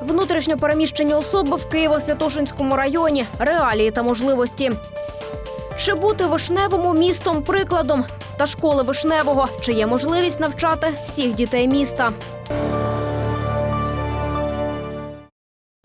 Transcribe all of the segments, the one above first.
внутрішньо переміщені особи в Києво-Святошинському районі, реалії та можливості. Чи бути вишневому містом прикладом та школи вишневого, чи є можливість навчати всіх дітей міста?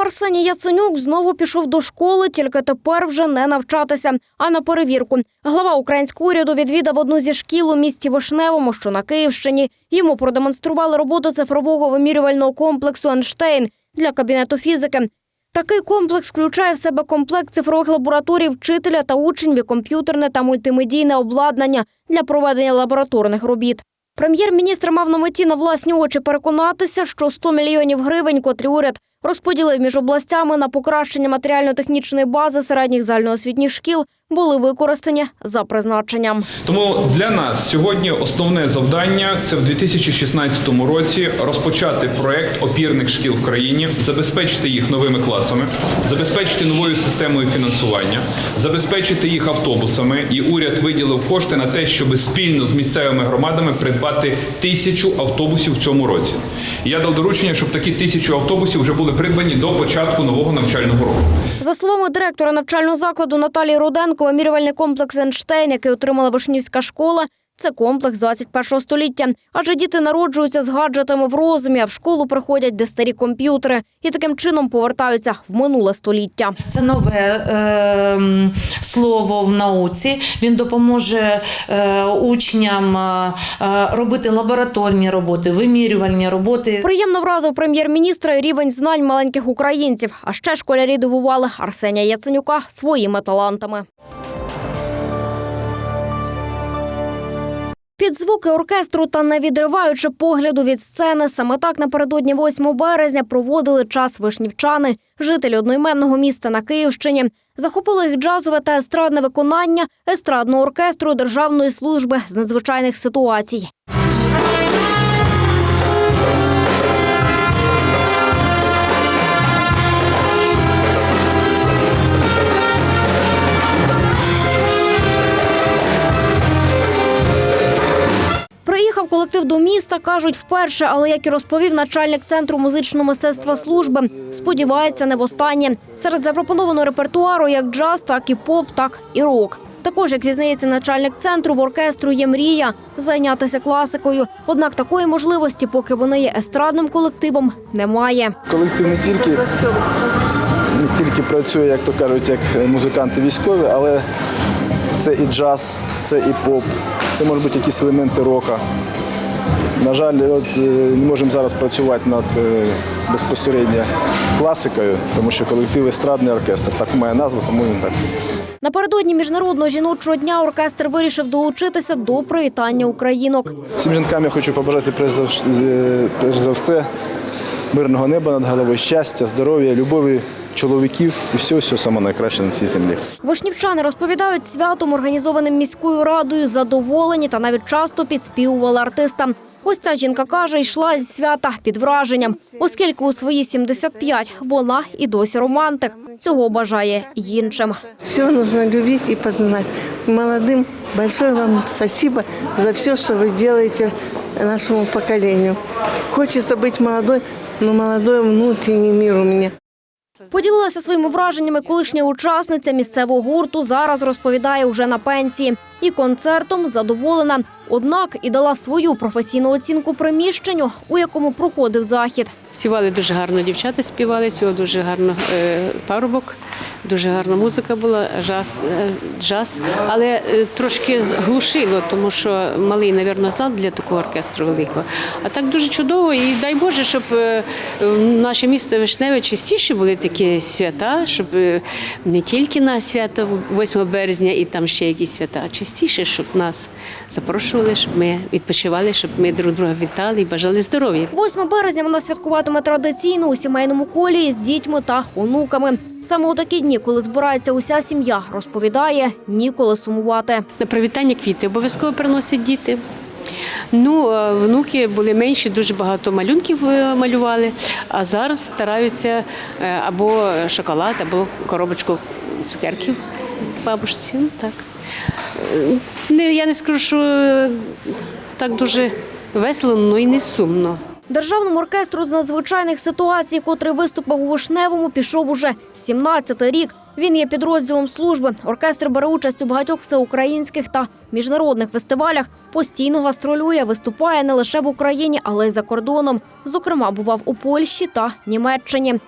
Арсеній Яценюк знову пішов до школи, тільки тепер вже не навчатися, а на перевірку. Глава українського уряду відвідав одну зі шкіл у місті Вишневому, що на Київщині. Йому продемонстрували роботу цифрового вимірювального комплексу Енштейн для кабінету фізики. Такий комплекс включає в себе комплект цифрових лабораторій вчителя та учнів, комп'ютерне та мультимедійне обладнання для проведення лабораторних робіт. Прем'єр-міністр мав на меті на власні очі переконатися, що 100 мільйонів гривень, котрі уряд розподілив між областями на покращення матеріально-технічної бази середніх загальноосвітніх шкіл, були використані за призначенням. Тому для нас сьогодні основне завдання це в 2016 році розпочати проект опірних шкіл в країні, забезпечити їх новими класами, забезпечити новою системою фінансування, забезпечити їх автобусами. І уряд виділив кошти на те, щоб спільно з місцевими громадами придбати тисячу автобусів в цьому році. І я дав доручення, щоб такі тисячу автобусів вже були придбані до початку нового навчального року. За словами директора навчального закладу Наталії Руденко, вимірювальний комплекс Енштейн, який отримала Вишнівська школа, це комплекс 21 століття. Адже діти народжуються з гаджетами в розумі, а в школу приходять, де старі комп'ютери, і таким чином повертаються в минуле століття. Це нове е, слово в науці. Він допоможе е, учням е, е, робити лабораторні роботи, вимірювальні роботи. Приємно вразив прем'єр-міністра рівень знань маленьких українців. А ще школярі дивували Арсенія Яценюка своїми талантами. Під звуки оркестру та не відриваючи погляду від сцени, саме так напередодні 8 березня проводили час вишнівчани, жителі одноіменного міста на Київщині. Захопило їх джазове та естрадне виконання естрадного оркестру Державної служби з надзвичайних ситуацій. Колектив до міста, кажуть, вперше, але як і розповів начальник центру музичного мистецтва служби, сподівається, не востаннє. Серед запропонованого репертуару як джаз, так і поп, так і рок. Також, як зізнається начальник центру, в оркестру є мрія зайнятися класикою. Однак такої можливості, поки вони є естрадним колективом, немає. Колектив не тільки, не тільки працює, як то кажуть, як музиканти військові, але це і джаз, це і поп, це можуть бути якісь елементи рока. На жаль, от, е, не можемо зараз працювати над е, безпосередньо класикою, тому що колектив естрадний оркестр. Так має назву, тому він так. Напередодні міжнародного жіночого дня оркестр вирішив долучитися до привітання українок. Всім жінкам я хочу побажати е, перш за все мирного неба над головою, щастя, здоров'я, любові чоловіків і всього, всього самого найкраще на цій землі. Вишнівчани розповідають святом, організованим міською радою, задоволені та навіть часто підспівували артистам. Ось ця жінка каже, йшла зі свята під враженням, оскільки у свої 75 вона і досі романтик. Цього бажає й іншим. Все нужно любить и познавать. Молодым большое вам спасибо за все, что вы делаете нашему поколению. Хочется быть молодой, но молодой внутренний мир у меня. Поділилася своїми враженнями колишня учасниця місцевого гурту. Зараз розповідає уже на пенсії. І концертом задоволена. Однак і дала свою професійну оцінку приміщенню, у якому проходив захід. Співали дуже гарно, дівчата співали, співав дуже гарно е, парубок, дуже гарна музика була, джаз, е, джаз. але е, трошки глушило, тому що малий, мабуть, зал для такого оркестру великого. А так дуже чудово, і дай Боже, щоб наше місто Вишневе частіше були такі свята, щоб не тільки на свято 8 березня і там ще якісь свята, а частіше, щоб нас запрошували, щоб ми відпочивали, щоб ми друг друга вітали і бажали здоров'я. 8 березня вона святкуватиме традиційно у сімейному колі з дітьми та онуками. Саме у такі дні, коли збирається уся сім'я, розповідає, ніколи сумувати. На привітання квіти обов'язково приносять діти. Ну, е, внуки були менші, дуже багато малюнків е, малювали, а зараз стараються е, або шоколад, або коробочку цукерків бабушці. Ну, так. Я не скажу, що так дуже весело, але й не сумно. Державному оркестру з надзвичайних ситуацій, котрий виступив у Вишневому, пішов уже 17-й рік. Він є підрозділом служби. Оркестр бере участь у багатьох всеукраїнських та міжнародних фестивалях. Постійно гастролює, виступає не лише в Україні, але й за кордоном. Зокрема, бував у Польщі та Німеччині.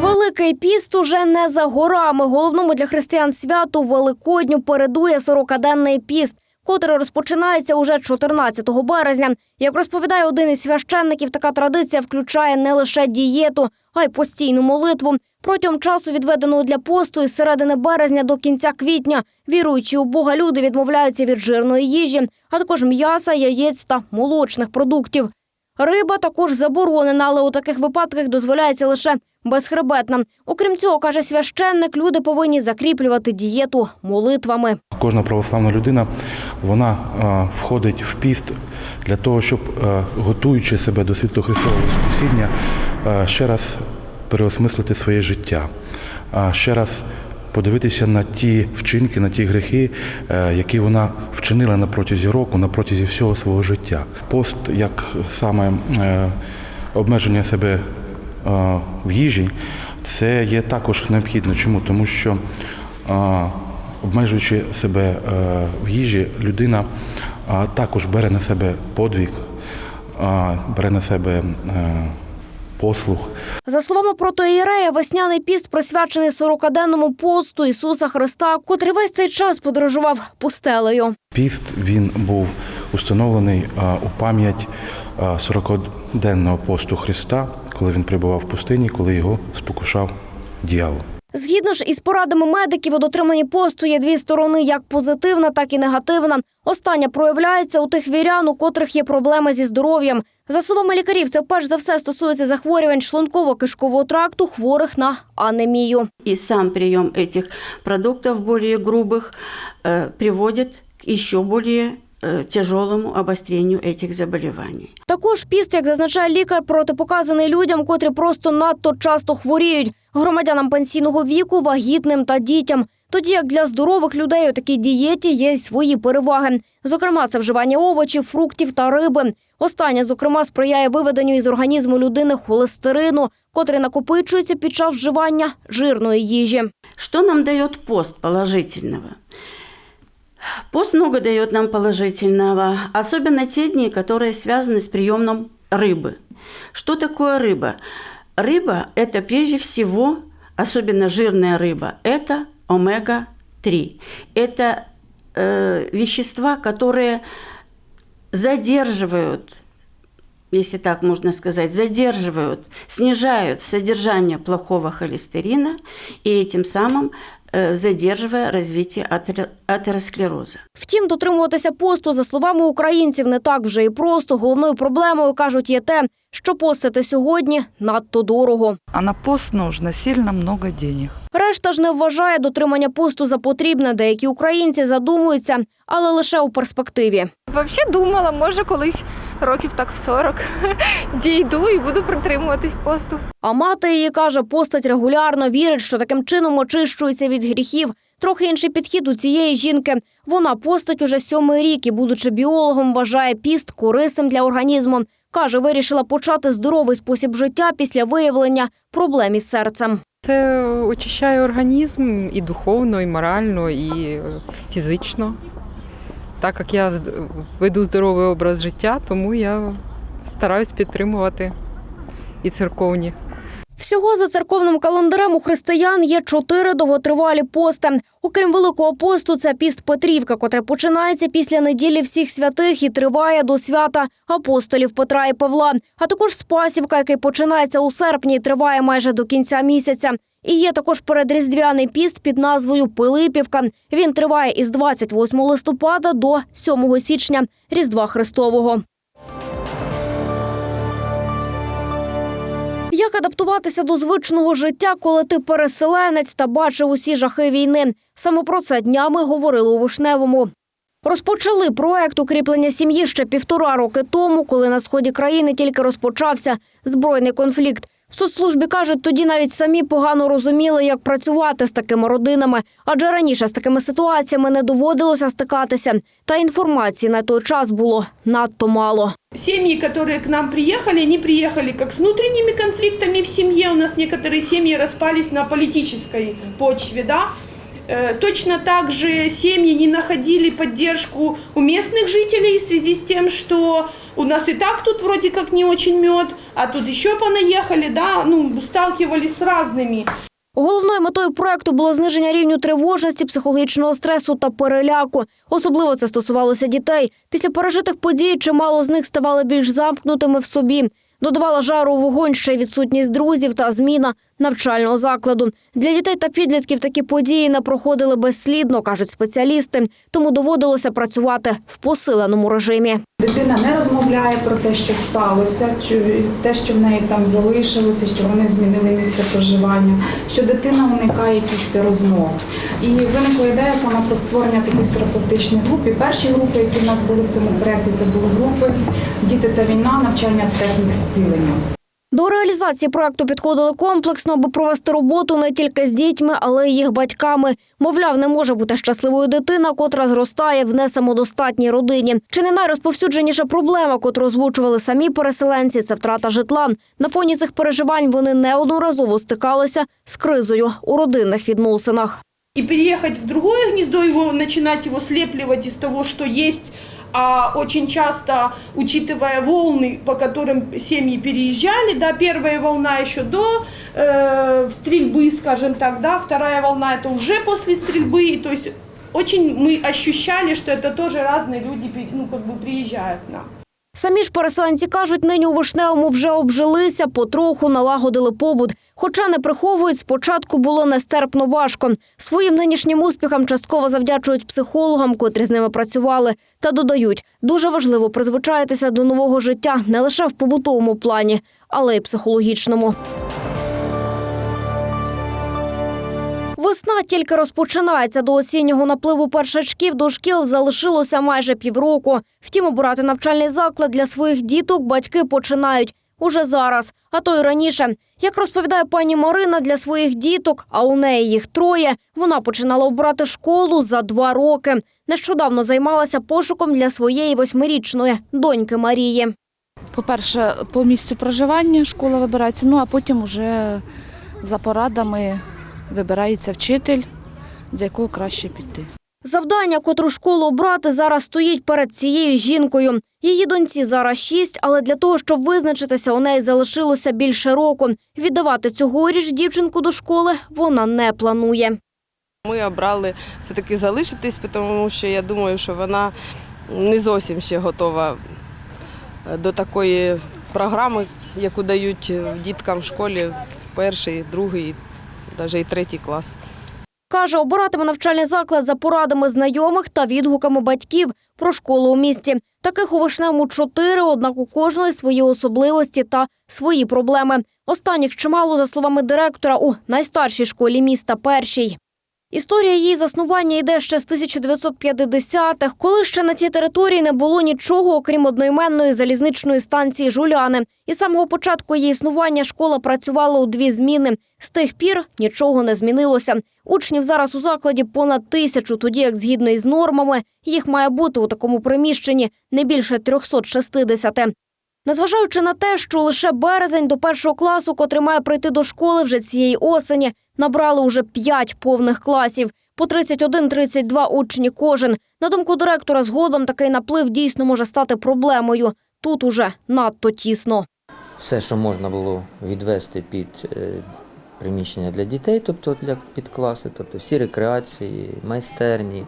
Великий піст уже не за горами. Головному для християн святу Великодню передує 40-денний піст, котрий розпочинається уже 14 березня. Як розповідає один із священників, така традиція включає не лише дієту, а й постійну молитву. Протягом часу, відведеного для посту із середини березня до кінця квітня, віруючі у Бога люди відмовляються від жирної їжі, а також м'яса, яєць та молочних продуктів. Риба також заборонена, але у таких випадках дозволяється лише безхребетна. Окрім цього, каже священник, люди повинні закріплювати дієту молитвами. Кожна православна людина вона е, входить в піст для того, щоб, е, готуючи себе до світло Христового Воскресіння, е, ще раз переосмислити своє життя, ще раз подивитися на ті вчинки, на ті гріхи, е, які вона вчинила на протязі року, на протязі всього свого життя. Пост як саме обмеження себе в їжі, це є також необхідно. Чому? Тому що обмежуючи себе е, в їжі, людина е, також бере на себе подвиг, е, бере на себе послуг. За словами протоієрея, весняний піст присвячений 40-денному посту Ісуса Христа, котрий весь цей час подорожував пустелею. Піст він був установлений у пам'ять е, 40-денного посту Христа, коли він перебував в пустині, коли його спокушав дьявол. Згідно ж із порадами медиків, у дотриманні посту є дві сторони, як позитивна, так і негативна. Остання проявляється у тих вірян, у котрих є проблеми зі здоров'ям. За словами лікарів, це перш за все стосується захворювань шлунково-кишкового тракту, хворих на анемію. И сам прием этих продуктов более грубых э, приводит к еще более э, тяжелому обострению этих заболеваний. Також піст, як зазначає лікар, протипоказаний людям, котрі просто надто часто хворіють, громадянам пенсійного віку, вагітним та дітям. Тоді як для здорових людей у такій дієті є й свої переваги. Зокрема, це вживання овочів, фруктів та риби. Останнє, зокрема, сприяє виведенню із організму людини холестерину, котрий накопичується під час вживання жирної їжі. Что нам дает пост положительного? Пост много дает нам положительного, особенно те дни, которые связаны с приемом рыбы. Что такое рыба? Рыба – это прежде всего, особенно жирная рыба, это омега-3. Это э, вещества, которые задерживают если так можно сказать, задерживают, снижают содержание плохого холестерина и этим самым э, розвиття развитие атеросклероза. Втім, дотримуватися посту, за словами українців, не так вже і просто. Головною проблемою, кажуть, є те, що постити сьогодні надто дорого. А на пост нужно сильно много денег. Решта ж не вважає дотримання посту за потрібне. Деякі українці задумуються, але лише у перспективі. Взагалі думала, може колись років так в 40 дійду і буду притримуватись посту. А мати її каже, постать регулярно вірить, що таким чином очищується від гріхів. Трохи інший підхід у цієї жінки. Вона постать уже сьомий рік і, будучи біологом, вважає піст корисним для організму. Каже, вирішила почати здоровий спосіб життя після виявлення проблем із серцем. Це очищає організм і духовно, і морально, і фізично. Так як я веду здоровий образ життя, тому я стараюсь підтримувати і церковні. Всього за церковним календарем у християн є чотири довготривалі пости. Окрім Великого посту, це піст Петрівка, котре починається після неділі всіх святих і триває до свята апостолів Петра і Павла. А також Спасівка, який починається у серпні і триває майже до кінця місяця. І є також передріздвяний піст під назвою Пилипівка. Він триває із 28 листопада до 7 січня Різдва Христового. Як адаптуватися до звичного життя, коли ти переселенець та бачив усі жахи війни? Саме про це днями говорили у Вишневому. Розпочали проект укріплення сім'ї ще півтора роки тому, коли на сході країни тільки розпочався збройний конфлікт. В соцслужбі кажуть, тоді навіть самі погано розуміли, як працювати з такими родинами, адже раніше з такими ситуаціями не доводилося стикатися. Та інформації на той час було надто мало. Семьи, которые к нам приехали, они приехали как с внутренними конфликтами в семье. У нас некоторые семьи распались на политической почве, да. Э, Точно так же семьи не находили поддержку у местных жителей в связи с тем, что у нас и так тут вроде как не очень мед, а тут еще понаехали, да, ну, сталкивались с разными Головною метою проекту було зниження рівню тривожності, психологічного стресу та переляку. Особливо це стосувалося дітей. Після пережитих подій чимало з них ставали більш замкнутими в собі. Додавала жару у вогонь ще й відсутність друзів та зміна навчального закладу. Для дітей та підлітків такі події не проходили безслідно, кажуть спеціалісти. Тому доводилося працювати в посиленому режимі. Дитина не розмовляє про те, що сталося, те, що в неї там залишилося, що вони змінили місце проживання, що дитина уникає якихось розмов. І виникла ідея саме про створення таких терапевтичних груп. І перші групи, які в нас були в цьому проєкті, це були групи Діти та війна, навчання технік зцілення. До реалізації проекту підходили комплексно, аби провести роботу не тільки з дітьми, але й їх батьками. Мовляв, не може бути щасливою дитина, котра зростає в несамодостатній родині. Чи не найрозповсюдженіша проблема, котру озвучували самі переселенці, це втрата житла. На фоні цих переживань вони неодноразово стикалися з кризою у родинних відносинах. и переехать в другое гнездо, его начинать его слепливать из того, что есть, а очень часто, учитывая волны, по которым семьи переезжали, да, первая волна еще до э, стрельбы, скажем так, да, вторая волна это уже после стрельбы, и то есть очень мы ощущали, что это тоже разные люди, пере- ну, как бы приезжают к нам. Самі ж переселенці кажуть, нині у Вишневому вже обжилися, потроху налагодили побут. Хоча не приховують, спочатку було нестерпно важко. Своїм нинішнім успіхам частково завдячують психологам, котрі з ними працювали. Та додають, дуже важливо призвичаїтися до нового життя не лише в побутовому плані, але й психологічному. Весна тільки розпочинається до осіннього напливу першачків до шкіл залишилося майже півроку. Втім, обирати навчальний заклад для своїх діток батьки починають уже зараз, а то й раніше. Як розповідає пані Марина, для своїх діток, а у неї їх троє, вона починала обирати школу за два роки. Нещодавно займалася пошуком для своєї восьмирічної доньки Марії. По-перше, по місцю проживання школа вибирається, ну а потім уже за порадами вибирається вчитель, до якого краще піти. Завдання, котру школу обрати, зараз стоїть перед цією жінкою. Її доньці зараз шість, але для того, щоб визначитися, у неї залишилося більше року. Віддавати цьогоріч дівчинку до школи вона не планує. Ми обрали все-таки залишитись, тому що я думаю, що вона не зовсім ще готова до такої програми, яку дають діткам в школі перший, другий, навіть і третій клас. Каже, обиратиме навчальний заклад за порадами знайомих та відгуками батьків про школу у місті. Таких у Вишневому чотири, однак у кожної свої особливості та свої проблеми. Останніх чимало, за словами директора, у найстаршій школі міста першій. Історія її заснування йде ще з 1950-х, коли ще на цій території не було нічого, окрім одноіменної залізничної станції Жуляни. І з самого початку її існування школа працювала у дві зміни. З тих пір нічого не змінилося. Учнів зараз у закладі понад тисячу, тоді як згідно із нормами їх має бути у такому приміщенні не більше 360. Незважаючи на те, що лише березень до першого класу, котрий має прийти до школи вже цієї осені, набрали уже п'ять повних класів. По 31-32 учні кожен. На думку директора, згодом такий наплив дійсно може стати проблемою. Тут уже надто тісно. Все, що можна було відвести під е, приміщення для дітей, тобто для під класи, тобто всі рекреації, майстерні,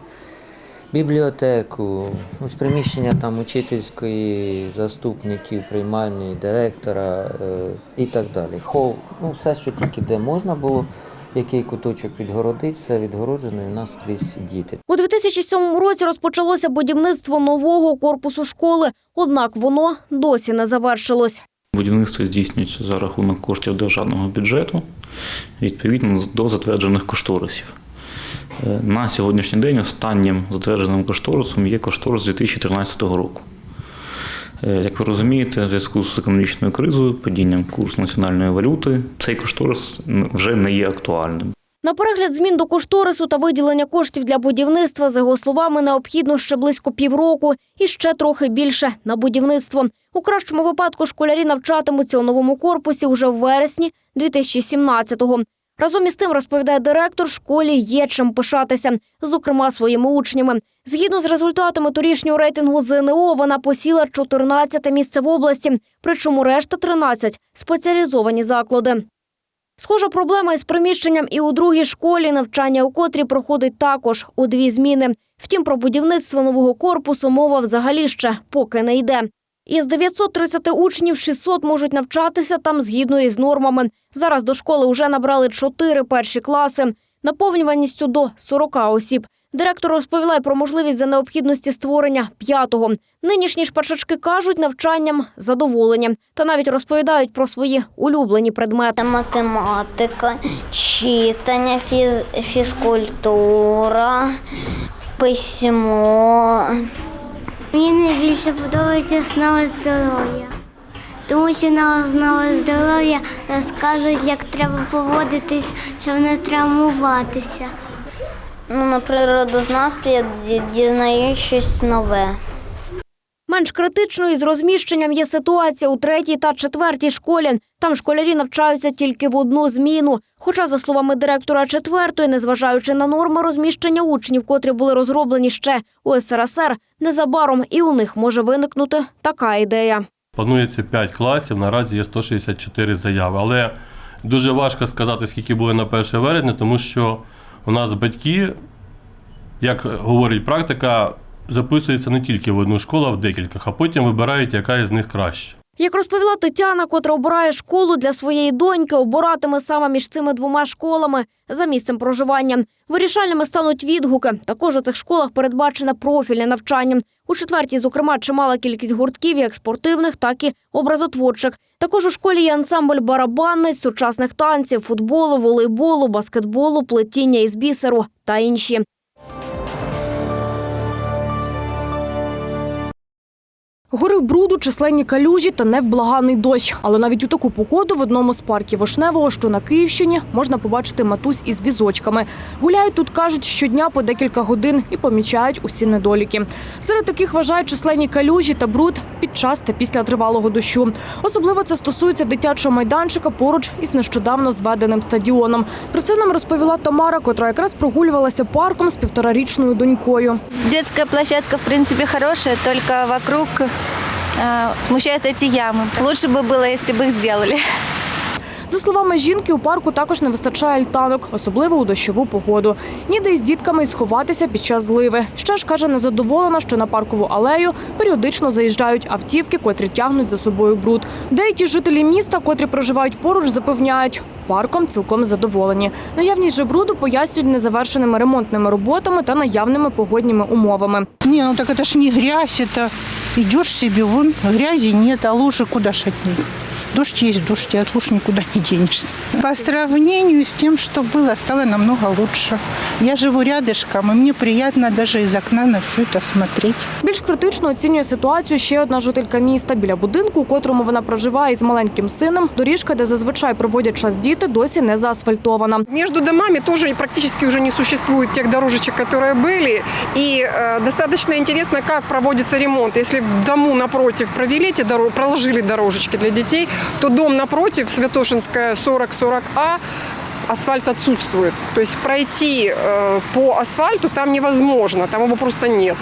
бібліотеку, ось приміщення там учительської, заступників, приймальні, директора е, і так далі. Хол, ну все, що тільки де можна було, який куточок відгородити, все відгороджено і в нас скрізь діти. У 2007 році розпочалося будівництво нового корпусу школи, однак воно досі не завершилось. Будівництво здійснюється за рахунок коштів державного бюджету відповідно до затверджених кошторисів. На сьогоднішній день останнім затвердженим кошторисом є кошторис 2013 року. Е, Як ви розумієте, в зв'язку з економічною кризою, падінням курсу національної валюти, цей кошторис вже не є актуальним. На перегляд змін до кошторису та виділення коштів для будівництва, за його словами, необхідно ще близько півроку і ще трохи більше на будівництво. У кращому випадку школярі навчатимуться у новому корпусі уже в вересні 2017-го. Разом із тим, розповідає директор, школі є чим пишатися, зокрема своїми учнями. Згідно з результатами торішнього рейтингу ЗНО, вона посіла 14 місце в області, причому решта 13 – спеціалізовані заклади. Схожа проблема із приміщенням і у другій школі, навчання у котрій проходить також у дві зміни. Втім, про будівництво нового корпусу мова взагалі ще поки не йде. Із 930 учнів 600 можуть навчатися там згідно із нормами. Зараз до школи вже набрали 4 перші класи, наповнюваністю до 40 осіб. Директор розповіла про можливість за необхідності створення п'ятого. Нинішні ж першачки кажуть, навчанням задоволені. Та навіть розповідають про свої улюблені предмети. Математика, читання, фіз- фізкультура, письмо. Мені найбільше подобається основа здоров'я. Тому що на основі здоров'я розказують, як треба поводитись, щоб не травмуватися. Ну, на природознавстві я дізнаю щось нове. Менш критичною з розміщенням є ситуація у третій та четвертій школі. Там школярі навчаються тільки в одну зміну. Хоча, за словами директора четвертої, незважаючи на норми розміщення учнів, котрі були розроблені ще у СРСР, незабаром і у них може виникнути така ідея. Планується 5 класів, наразі є 164 заяви. Але дуже важко сказати, скільки буде на 1 вересня, тому що у нас батьки, як говорить практика, записуються не тільки в одну школу, а в декількох, а потім вибирають, яка із них краще. Як розповіла Тетяна, котра обирає школу для своєї доньки, обиратиме саме між цими двома школами за місцем проживання. Вирішальними стануть відгуки. Також у цих школах передбачене профільне навчання. У четвертій, зокрема, чимала кількість гуртків, як спортивних, так і образотворчих. Також у школі є ансамбль барабанниць, сучасних танців, футболу, волейболу, баскетболу, плетіння із бісеру та інші. Гори бруду, численні калюжі та невблаганий дощ. Але навіть у таку погоду в одному з парків Вишневого, що на Київщині, можна побачити матусь із візочками. Гуляють тут, кажуть, щодня по декілька годин і помічають усі недоліки. Серед таких вважають численні калюжі та бруд під час та після тривалого дощу. Особливо це стосується дитячого майданчика поруч із нещодавно зведеним стадіоном. Про це нам розповіла Тамара, котра якраз прогулювалася парком з півторарічною донькою. Детская площадка, в принципе, хорошая, только вокруг смущают эти ямы. Лучше бы было, если бы их сделали. За словами жінки, у парку також не вистачає альтанок, особливо у дощову погоду. Ніде із дітками й сховатися під час зливи. Ще ж каже, незадоволена, що на паркову алею періодично заїжджають автівки, котрі тягнуть за собою бруд. Деякі жителі міста, котрі проживають поруч, запевняють. Парком цілком задоволені. Наявність же бруду пояснюють незавершеними ремонтними роботами та наявними погодніми умовами. Не, ну так это ж не грязь, это идешь себе, вон грязи нет, а лужи куда них? Дождь есть дождь, и от луж никуда не денешься. По сравнению с тем, что было, стало намного лучше. Я живу рядышком, и мне приятно даже из окна на все это смотреть. Більш критично оцінює ситуацію ще одна жителька міста. Біля будинку, у котрому вона проживає із маленьким сином, доріжка, де зазвичай проводять час діти, досі не заасфальтована. Между домами тоже практически уже не существует тех дорожечек, которые были. И э, достаточно интересно, как проводится ремонт. Если в дому напротив провели эти доро- проложили дорожечки для детей, то дом напротив, Святошинская 40-40А, асфальт отсутствует. То есть пройти э, по асфальту там невозможно, там его просто нет.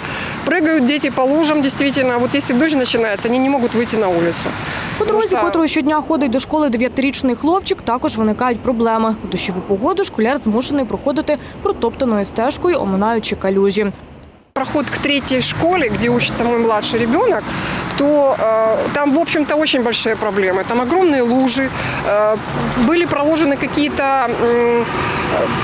Прыгают дети по лужам, действительно. Вот если дождь начинается, они не могут выйти на улицу. У дорозі, котрою щодня ходить до школи дев'ятирічний хлопчик, також виникають проблеми. У дощову погоду школяр змушений проходити протоптаною стежкою, оминаючи калюжі. проход к третьей школе, где учится мой младший ребенок, то э, там, в общем-то, очень большие проблемы. Там огромные лужи, э, были проложены какие-то, м, э,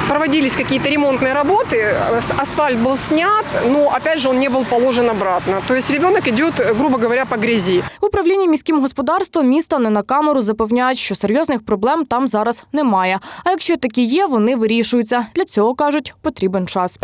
проводились какие-то ремонтные работы, э, асфальт был снят, но, опять же, он не был положен обратно. То есть ребенок идет, грубо говоря, по грязи. В управлінні міським господарством міста не на камеру запевняють, що серйозних проблем там зараз немає. А якщо такі є, вони вирішуються. Для цього кажуть, потрібен час.